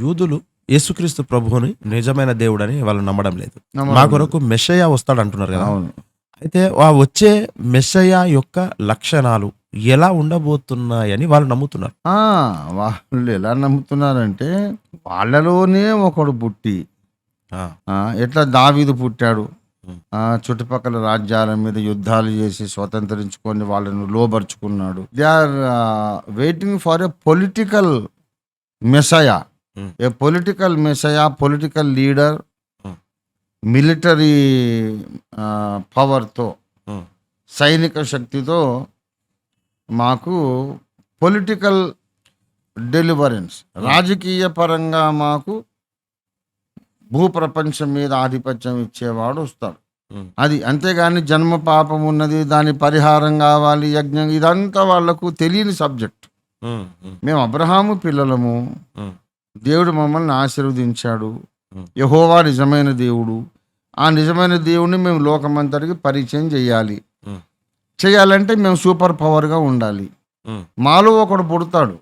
యూదులు యేసుక్రీస్తు ప్రభువుని నిజమైన దేవుడని వాళ్ళు నమ్మడం లేదు. మా కొరకు మెస్సయ్య వస్తాడు అంటున్నారు కదా అయితే ఆ వచ్చే మెస్సయ్య యొక్క లక్షణాలు ఎలా ఉండబోతున్నాయని వాళ్ళు నమ్ముతున్నారు. వాళ్ళు ఎలా నమ్ముతున్నారంటే వాళ్ళలోనే ఒకడు పుట్టి ఎట్లా దావీదు పుట్టాడు? చుట్టుపక్కల రాజ్యాల మీద యుద్ధాలు చేసి స్వతంత్రించుకొని వాళ్ళను లోబరుచుకున్నాడు. They are waiting for a political messiah. A political messiah political leader. Military పవర్తో సైనిక శక్తితో మాకు పొలిటికల్ డెలివరెన్స్ రాజకీయ పరంగా మాకు భూప్రపంచం మీద ఆధిపత్యం ఇచ్చేవాడు వస్తాడు. ఉం, అది అంతేగాని జన్మ పాపం ఉన్నది దాని పరిహారం కావాలి యజ్ఞం ఇదంతా వాళ్ళకు తెలియని సబ్జెక్ట్. ఉం, మేము అబ్రహాము పిల్లలము. దేవుడు మమ్మల్ని ఆశీర్వదించాడు. యహోవా నిజమైన దేవుడు. ఆ నిజమైన దేవుడిని మేము లోకమంతటికి పరిచయం చేయాలి. చేయాలంటే మేము సూపర్ పవర్గా ఉండాలి. మాలో ఒకడు పుడతాడు.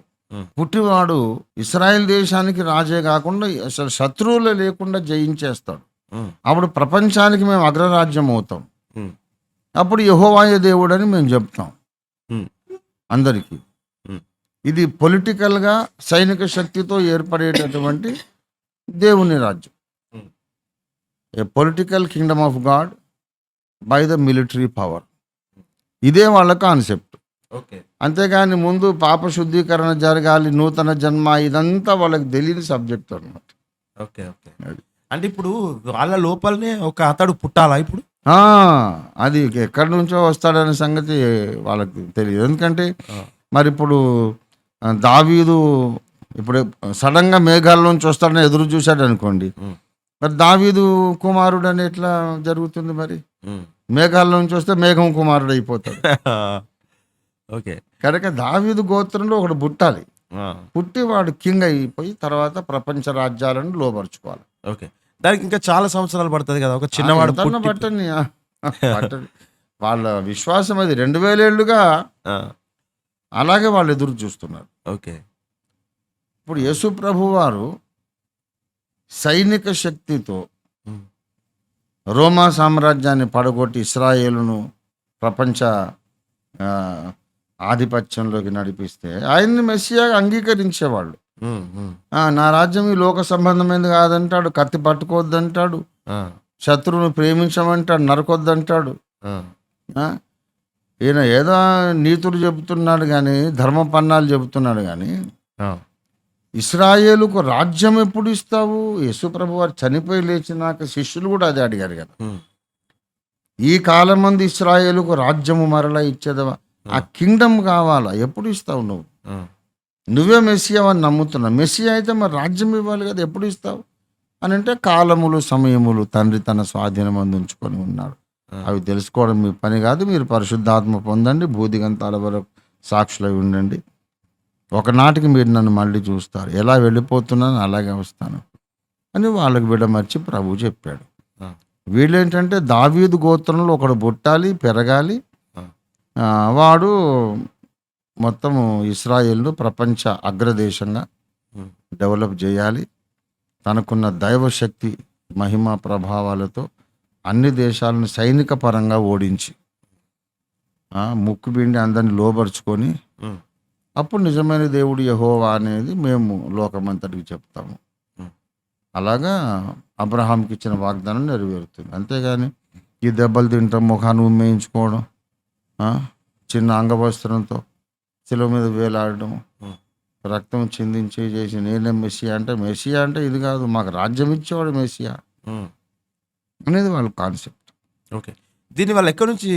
పుట్టివాడు ఇస్రాయెల్ దేశానికి రాజే కాకుండా అసలు శత్రువులు లేకుండా జయించేస్తాడు. అప్పుడు ప్రపంచానికి మేము అగ్రరాజ్యం అవుతాం. అప్పుడు యహోవాయ దేవుడు అని మేము చెప్తాం. అందరికీ. ఇది పొలిటికల్గా సైనిక శక్తితో ఏర్పడేటటువంటి దేవుని రాజ్యం. A political kingdom of God by the military power. ఇదే వాళ్ళ కాన్సెప్ట్. ఓకే. అంతేగాని ముందు పాప శుద్ధీకరణ జరగాలి నూతన జన్మ ఇదంతా వాళ్ళకి తెలియని సబ్జెక్ట్ అన్నమాట. Okay okay. అంటే ఇప్పుడు వాళ్ళ లోపలనే ఒక అతడు పుట్టాలా ఇప్పుడు? అది ఎక్కడి నుంచో వస్తాడనే సంగతి వాళ్ళకి తెలియదు. ఎందుకంటే మరి ఇప్పుడు దావీదు ఇప్పుడు సడన్గా మేఘాల నుంచి వస్తాడని ఎదురు చూశాడు అనుకోండి. మరి దావీదు కుమారుడు అని ఎట్లా జరుగుతుంది మరి. మేఘాల నుంచి వస్తే మేఘం కుమారుడు అయిపోతాడు ఓకే. కనుక దావీదు గోత్రంలో ఒకడు పుట్టాలి. పుట్టి వాడు కింగ్ అయిపోయి తర్వాత ప్రపంచ రాజ్యాలను లోపరుచుకోవాలి ఓకే. దానికి ఇంకా చాలా సంవత్సరాలు పడుతుంది కదా. ఒక చిన్నవాడు పట్టని. వాళ్ళ విశ్వాసం అది. రెండు వేలేళ్ళుగా ఆ, అలాగే వాళ్ళు ఎదురు చూస్తున్నారు. ఓకే. ఇప్పుడు యేసు ప్రభు వారు సైనిక శక్తితో రోమా సామ్రాజ్యాన్ని పడగొట్టి ఇస్రాయేలును ప్రపంచ ఆధిపత్యంలోకి నడిపిస్తే ఆయన్ని మెస్సియా అంగీకరించేవాళ్ళు. నా రాజ్యం ఈ లోక సంబంధమైనది కాదంటాడు కత్తి పట్టుకోవద్దంటాడు శత్రువును ప్రేమించమంటాడు నరకొద్దంటాడు? ఈయన ఏదో నీతులు చెబుతున్నాడు కానీ ధర్మపన్నాలు చెబుతున్నాడు కానీ ఇస్రాయేలుకు రాజ్యం ఎప్పుడు ఇస్తావు? యేసుప్రభు వారు చనిపోయి లేచినాక శిష్యులు కూడా అదే అడిగారు కదా. ఈ కాలం మంది ఇస్రాయేలుకు రాజ్యము మరలా ఇచ్చేదవా? ఆ. కింగ్డమ్ కావాలా? ఎప్పుడు ఇస్తావు నువ్వు? నువ్వే మెస్సియా అని నమ్ముతున్నావు. మెస్సియా అయితే మరి రాజ్యం ఇవ్వాలి కదా ఎప్పుడు ఇస్తావు? అని అంటే కాలములు సమయములు తండ్రి తన స్వాధీనం అందించుకొని ఉన్నాడు. అవి తెలుసుకోవడం మీ పని కాదు మీరు పరిశుద్ధాత్మ పొందండి భూదిగంతాల వరకు సాక్షులై ఉండండి. ఒకనాటికి మీరు నన్ను మళ్ళీ చూస్తారు. ఎలా వెళ్ళిపోతున్నాను అలాగే వస్తాను అని వాళ్ళకి విడమర్చి ప్రభు చెప్పాడు. వీళ్ళేంటంటే దావీదు గోత్రంలో ఒకడు పుట్టాలి పెరగాలి. వాడు మొత్తము ఇస్రాయేల్ను ప్రపంచ అగ్రదేశంగా డెవలప్ చేయాలి. తనకున్న దైవశక్తి మహిమ ప్రభావాలతో అన్ని దేశాలను సైనిక పరంగా ఓడించి ఆ, ముక్కుబిండి అందరిని లోబరుచుకొని ఉం, అప్పుడు నిజమైన దేవుడు యహోవా అనేది మేము లోకమంతటికి చెప్తాము. అలాగా అబ్రహాంకి ఇచ్చిన వాగ్దానం నెరవేరుతుంది అంతేగాని ఈ దెబ్బలు తింటాం ముఖాన్ని ఉమ్మేయించుకోవడం చిన్న అంగవస్త్రంతో శిలువ మీద వేలాడడం. రక్తం చిందించి చేసి నేనే మెస్సియా అంటే మెస్సియా అంటే ఇది కాదు మాకు రాజ్యం ఇచ్చేవాడు మెస్సియా. అనేది వాళ్ళ కాన్సెప్ట్ ఓకే. దీన్ని వాళ్ళు ఎక్కడి నుంచి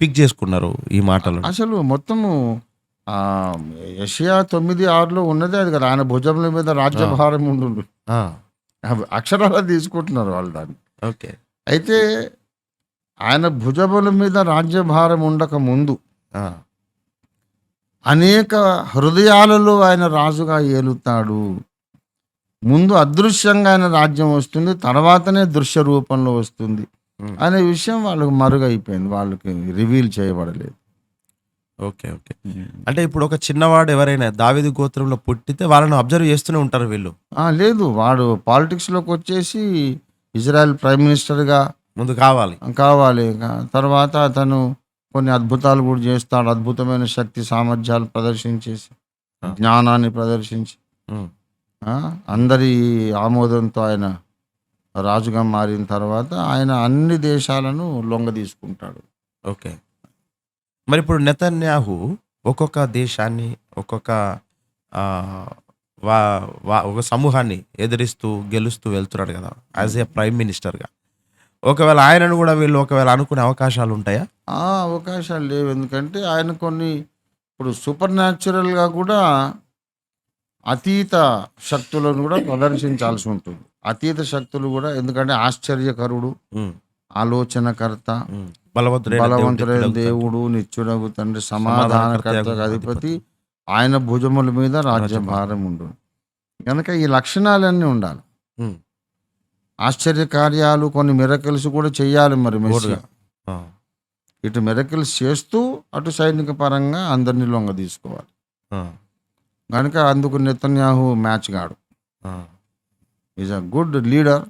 పిక్ చేసుకున్నారు ఈ మాటలు అసలు మొత్తము ఆ, యెషయా తొమ్మిది ఆరులో ఉన్నదే అది కదా. ఆయన భుజముల మీద రాజ్యభారం ఉండు అక్షరాలు తీసుకుంటున్నారు వాళ్ళు దాన్ని. ఓకే. అయితే ఆయన భుజముల మీద రాజ్యభారం ఉండక ముందు అనేక హృదయాలలో ఆయన రాజుగా ఏలుతాడు. ముందు అదృశ్యంగా ఆయన రాజ్యం వస్తుంది తర్వాతనే దృశ్య రూపంలో వస్తుంది. అనే విషయం వాళ్ళకి మరుగైపోయింది వాళ్ళకి రివీల్ చేయబడలేదు. Okay okay. అంటే ఇప్పుడు ఒక చిన్నవాడు ఎవరైనా దావిది గోత్రంలో పుట్టితే వాళ్ళని అబ్జర్వ్ చేస్తూనే ఉంటారు వీళ్ళు? లేదు వాడు పాలిటిక్స్లోకి వచ్చేసి ఇజ్రాయెల్ ప్రైమ్ మినిస్టర్గా ముందు కావాలి. కావాలి. ఇక తర్వాత అతను కొన్ని అద్భుతాలు కూడా చేస్తాడు అద్భుతమైన శక్తి సామర్థ్యాలు ప్రదర్శించేసి. జ్ఞానాన్ని ప్రదర్శించి. అందరి ఆమోదంతో ఆయన రాజుగా మారిన తర్వాత ఆయన అన్ని దేశాలను లొంగ తీసుకుంటాడు ఓకే. మరి ఇప్పుడు నెతన్యాహు ఒక్కొక్క దేశాన్ని ఒక్కొక్క వా వా- ఒక సమూహాన్ని ఎదిరిస్తూ గెలుస్తూ వెళ్తున్నాడు కదా యాజ్ ఏ ప్రైమ్ మినిస్టర్గా. ఒకవేళ ఆయనను కూడా వీళ్ళు ఒకవేళ అనుకునే అవకాశాలు ఉంటాయా? ఆ అవకాశాలు లేవు. ఎందుకంటే ఆయన కొన్ని ఇప్పుడు సూపర్ న్యాచురల్గా కూడా అతీత శక్తులను కూడా ప్రదర్శించాల్సి ఉంటుంది. అతీత శక్తులు కూడా ఎందుకంటే ఆశ్చర్యకరుడు ఆలోచనకర్త. బలవంతుడైన దేవుడు నిత్యుడగు తండ్రి సమాధానకర్త అధిపతి ఆయన భుజముల మీద రాజ్యభారం. ఉండు కనుక ఈ లక్షణాలన్నీ ఉండాలి. ఆశ్చర్య కార్యాలు కొన్ని మిరకల్స్ కూడా చెయ్యాలి మరి మెస్సియా. ఇటు మిరకల్స్ చేస్తూ అటు సైనిక పరంగా అందరినీ లొంగ తీసుకోవాలి కనుక అందుకు నెతన్యాహు మ్యాచ్ గాడు ఆ, ఈజ్ అ గుడ్ లీడర్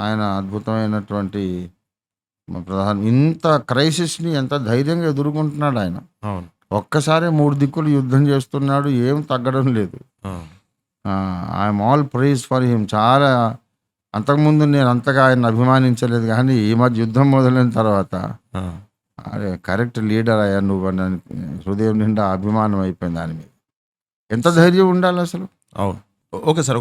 ఆయన అద్భుతమైనటువంటి ప్రధాన ఇంత క్రైసిస్ని ఎంత ధైర్యంగా ఎదుర్కొంటున్నాడు ఆయన. ఒక్కసారి మూడు దిక్కులు యుద్ధం చేస్తున్నాడు ఏం తగ్గడం లేదు. I'm all praise for him చాలా అంతకుముందు నేను అంతగా ఆయన అభిమానించలేదు కానీ ఈ మధ్య యుద్ధం మొదలైన తర్వాత. అరే కరెక్ట్ లీడర్ అయ్యా నువ్వు అని హృదయం నిండా అభిమానం అయిపోయింది దాని మీద. ఎంత ధైర్యం ఉండాలి అసలు? అవును. Okay sir